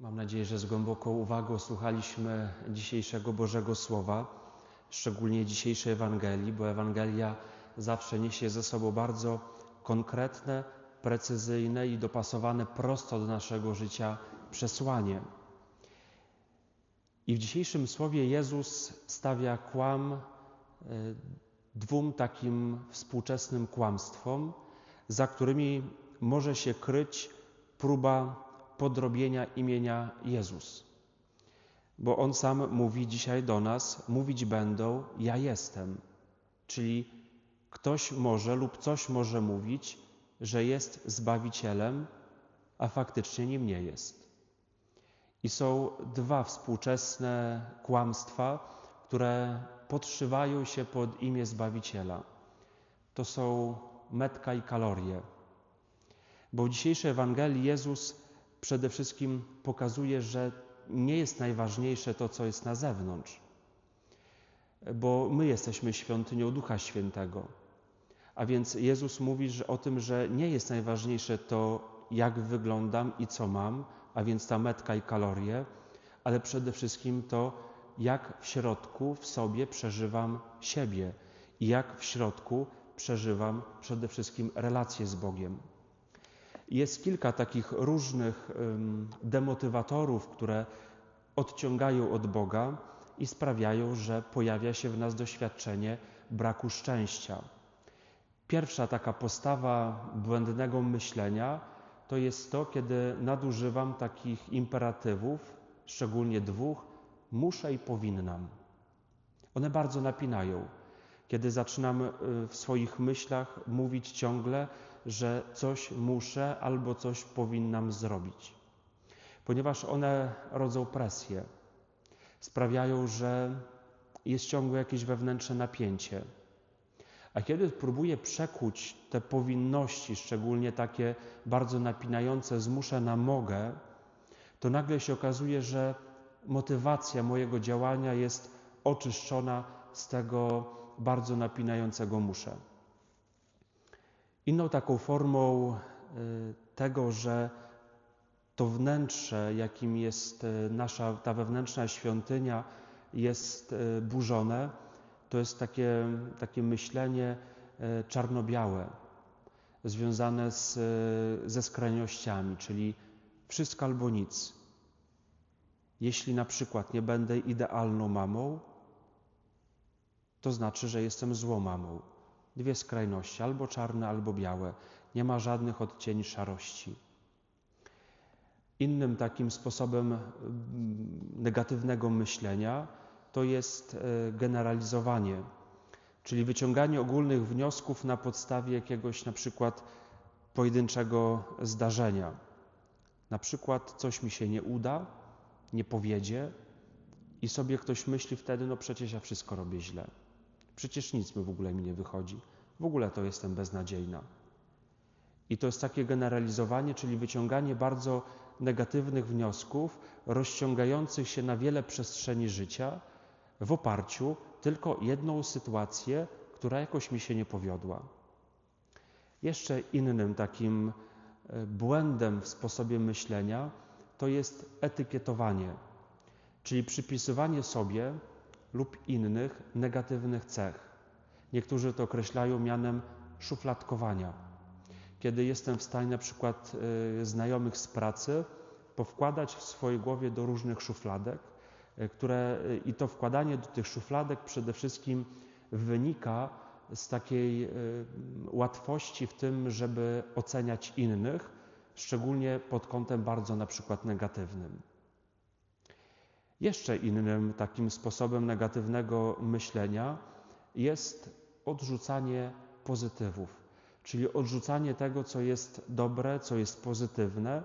Mam nadzieję, że z głęboką uwagą słuchaliśmy dzisiejszego Bożego Słowa, szczególnie dzisiejszej Ewangelii, bo Ewangelia zawsze niesie ze sobą bardzo konkretne, precyzyjne i dopasowane prosto do naszego życia przesłanie. I w dzisiejszym słowie Jezus stawia kłam e, dwóm takim współczesnym kłamstwom, za którymi może się kryć próba podrobienia imienia Jezus. Bo On sam mówi dzisiaj do nas, mówić będą, ja jestem. Czyli ktoś może lub coś może mówić, że jest Zbawicielem, a faktycznie nim nie jest. I są dwa współczesne kłamstwa, które podszywają się pod imię Zbawiciela. To są metka i kalorie. Bo w dzisiejszej Ewangelii Jezus przede wszystkim pokazuje, że nie jest najważniejsze to, co jest na zewnątrz, bo my jesteśmy świątynią Ducha Świętego. A więc Jezus mówi że o tym, że nie jest najważniejsze to, jak wyglądam i co mam, a więc ta metka i kalorie, ale przede wszystkim to, jak w środku, w sobie przeżywam siebie i jak w środku przeżywam przede wszystkim relacje z Bogiem. Jest kilka takich różnych demotywatorów, które odciągają od Boga i sprawiają, że pojawia się w nas doświadczenie braku szczęścia. Pierwsza taka postawa błędnego myślenia to jest to, kiedy nadużywam takich imperatywów, szczególnie dwóch: muszę i powinnam. One bardzo napinają. Kiedy zaczynam y, w swoich myślach mówić ciągle, że coś muszę albo coś powinnam zrobić, ponieważ one rodzą presję, sprawiają, że jest ciągłe jakieś wewnętrzne napięcie. A kiedy próbuję przekuć te powinności, szczególnie takie bardzo napinające, zmuszę na mogę, to nagle się okazuje, że motywacja mojego działania jest oczyszczona z tego bardzo napinającego muszę. Inną taką formą y, tego, że to wnętrze, jakim jest y, nasza ta wewnętrzna świątynia, jest y, burzone, to jest takie, takie myślenie czarno-białe, związane z, ze skrajnościami, czyli wszystko albo nic. Jeśli na przykład nie będę idealną mamą, to znaczy, że jestem złą mamą dwie skrajności, albo czarne, albo białe. Nie ma żadnych odcieni szarości. Innym takim sposobem negatywnego myślenia to jest e, generalizowanie, czyli wyciąganie ogólnych wniosków na podstawie jakiegoś na przykład pojedynczego zdarzenia. Na przykład coś mi się nie uda, nie powiedzie i sobie ktoś myśli wtedy, no przecież ja wszystko robię źle. Przecież nic mi w ogóle mi nie wychodzi. W ogóle to jestem beznadziejna. I to jest takie generalizowanie, czyli wyciąganie bardzo negatywnych wniosków, rozciągających się na wiele przestrzeni życia, w oparciu tylko jedną sytuację, która jakoś mi się nie powiodła. Jeszcze innym takim e, błędem w sposobie myślenia to jest etykietowanie, czyli przypisywanie sobie lub innych negatywnych cech. Niektórzy to określają mianem szufladkowania. Kiedy jestem w stanie na przykład y, znajomych z pracy powkładać w swojej głowie do różnych szufladek, y, które y, i to wkładanie do tych szufladek przede wszystkim wynika z takiej łatwości w tym, żeby oceniać innych, szczególnie pod kątem bardzo na przykład negatywnym. Jeszcze innym takim sposobem negatywnego myślenia jest odrzucanie pozytywów, czyli odrzucanie tego, co jest dobre, co jest pozytywne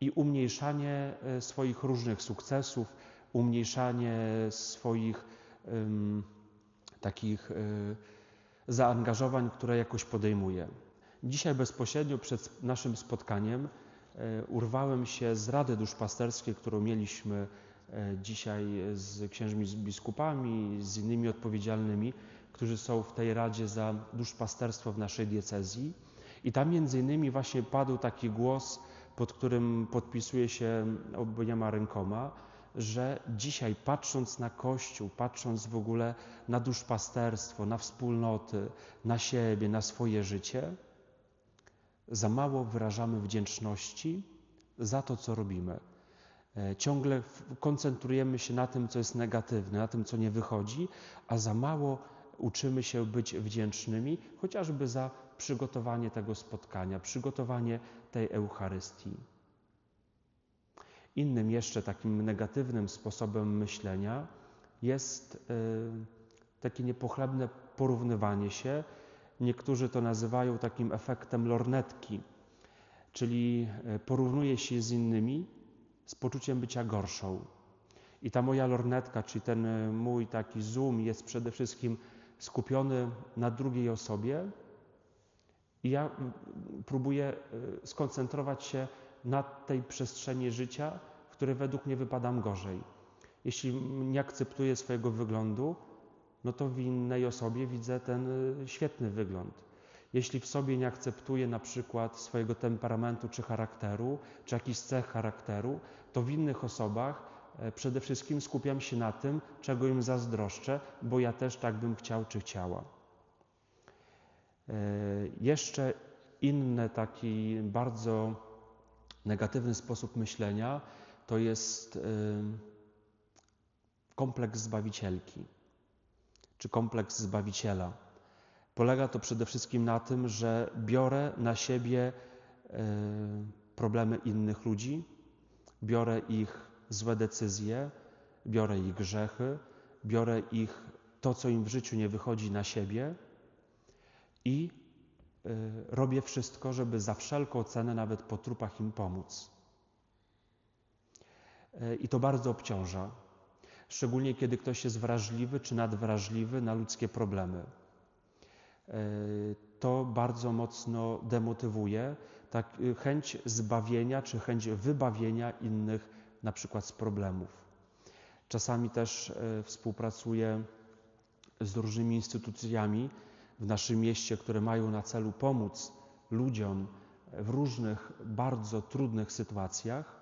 i umniejszanie e, swoich różnych sukcesów, umniejszanie swoich um, takich um, zaangażowań, które jakoś podejmuję. Dzisiaj bezpośrednio przed naszym spotkaniem e, urwałem się z Rady Duszpasterskiej, którą mieliśmy dzisiaj z księżmi z biskupami, z innymi odpowiedzialnymi, którzy są w tej Radzie za duszpasterstwo w naszej diecezji. I tam między innymi właśnie padł taki głos pod którym podpisuje się obiema rękoma, że dzisiaj patrząc na Kościół, patrząc w ogóle na duszpasterstwo, na wspólnoty, na siebie, na swoje życie, za mało wyrażamy wdzięczności za to, co robimy. E, ciągle koncentrujemy się na tym, co jest negatywne, na tym, co nie wychodzi, a za mało uczymy się być wdzięcznymi, chociażby za przygotowanie tego spotkania, przygotowanie tej Eucharystii. Innym jeszcze takim negatywnym sposobem myślenia jest e, takie niepochlebne porównywanie się. Niektórzy to nazywają takim efektem lornetki, czyli e, porównuje się z innymi z poczuciem bycia gorszą. I ta moja lornetka, czyli ten e, mój taki zoom jest przede wszystkim skupiony na drugiej osobie i ja próbuję skoncentrować się na tej przestrzeni życia, w której według mnie wypadam gorzej. Jeśli nie akceptuję swojego wyglądu, no to w innej osobie widzę ten y, świetny wygląd. Jeśli w sobie nie akceptuję na przykład swojego temperamentu czy charakteru, czy jakichś cech charakteru, to w innych osobach e, przede wszystkim skupiam się na tym, czego im zazdroszczę, bo ja też tak bym chciał czy chciała. E, jeszcze inny taki bardzo negatywny sposób myślenia to jest kompleks zbawicielki czy kompleks zbawiciela. Polega to przede wszystkim na tym, że biorę na siebie problemy innych ludzi, biorę ich złe decyzje, biorę ich grzechy, biorę ich to, co im w życiu nie wychodzi na siebie i Y, robię wszystko, żeby za wszelką cenę, nawet po trupach im pomóc. Y, I to bardzo obciąża, szczególnie kiedy ktoś jest wrażliwy czy nadwrażliwy na ludzkie problemy. Y, to bardzo mocno demotywuje tak, chęć zbawienia czy chęć wybawienia innych na przykład z problemów. Czasami też współpracuję z różnymi instytucjami, w naszym mieście, które mają na celu pomóc ludziom w różnych bardzo trudnych sytuacjach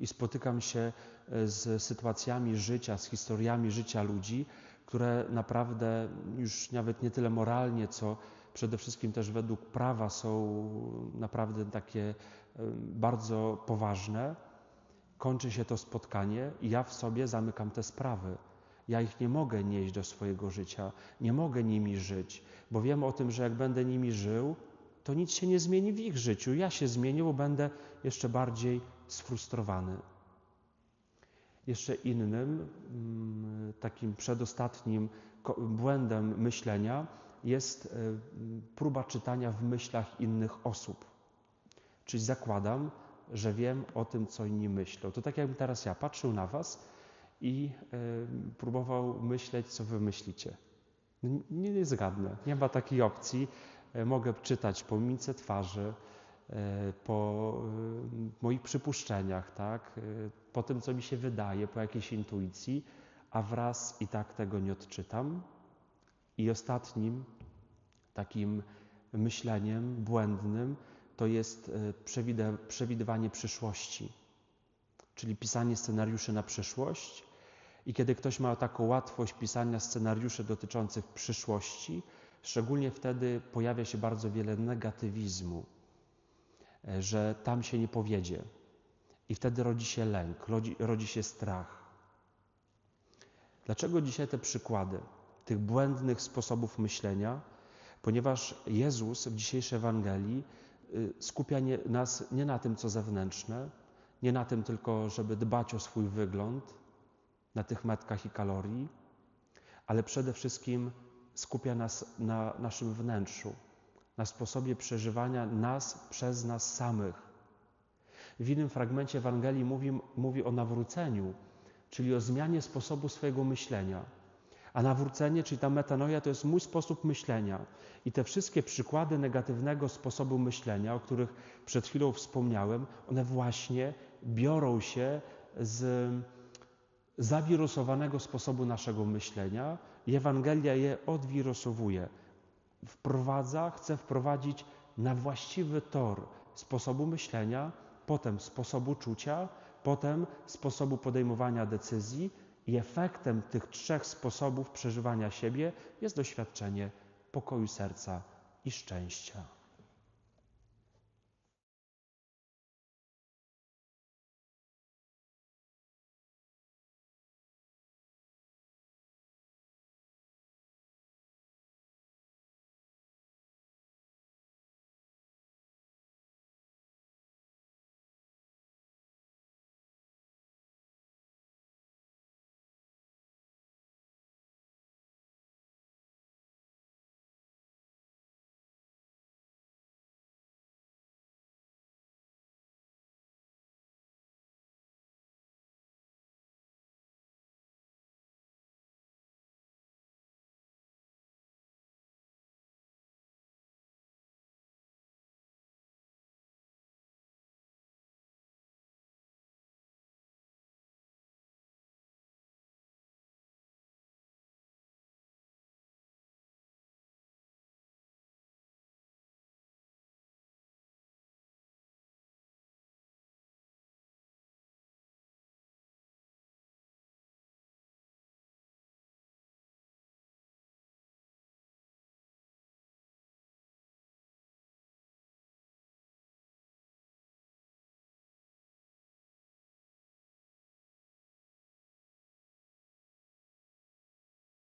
i spotykam się e, z sytuacjami życia, z historiami życia ludzi, które naprawdę już nawet nie tyle moralnie, co przede wszystkim też według prawa są naprawdę takie bardzo poważne. Kończy się to spotkanie i ja w sobie zamykam te sprawy. Ja ich nie mogę nieść do swojego życia, nie mogę nimi żyć, bo wiem o tym, że jak będę nimi żył, to nic się nie zmieni w ich życiu. Ja się zmienię, bo będę jeszcze bardziej sfrustrowany. Jeszcze innym, mm, takim przedostatnim błędem myślenia jest e, próba czytania w myślach innych osób. Czyli zakładam, że wiem o tym, co inni myślą. To tak jakbym teraz ja patrzył na Was i y, próbował myśleć, co wy myślicie. Nie, nie zgadnę, nie ma takiej opcji. E, mogę czytać po mimice twarzy, e, po moich przypuszczeniach, tak? Po tym, co mi się wydaje, po jakiejś intuicji, a wraz i tak tego nie odczytam. I ostatnim takim myśleniem błędnym to jest przewidywanie przyszłości, czyli pisanie scenariuszy na przyszłość i kiedy ktoś ma taką łatwość pisania scenariuszy dotyczących przyszłości, szczególnie wtedy pojawia się bardzo wiele negatywizmu, e, że tam się nie powiedzie. I wtedy rodzi się lęk, rodzi, rodzi się strach. Dlaczego dzisiaj te przykłady tych błędnych sposobów myślenia? Ponieważ Jezus w dzisiejszej Ewangelii y, skupia nie, nas nie na tym, co zewnętrzne, nie na tym tylko, żeby dbać o swój wygląd, na tych metkach i kalorii, ale przede wszystkim skupia nas na naszym wnętrzu, na sposobie przeżywania nas przez nas samych. W innym fragmencie Ewangelii mówi, mówi o nawróceniu, czyli o zmianie sposobu swojego myślenia. A nawrócenie, czyli ta metanoja, to jest mój sposób myślenia. I te wszystkie przykłady negatywnego sposobu myślenia, o których przed chwilą wspomniałem, one właśnie biorą się z zawirusowanego sposobu naszego myślenia i Ewangelia je odwirusowuje. Wprowadza, chce wprowadzić na właściwy tor sposobu myślenia, potem sposobu czucia, potem sposobu podejmowania decyzji i efektem tych trzech sposobów przeżywania siebie jest doświadczenie pokoju serca i szczęścia.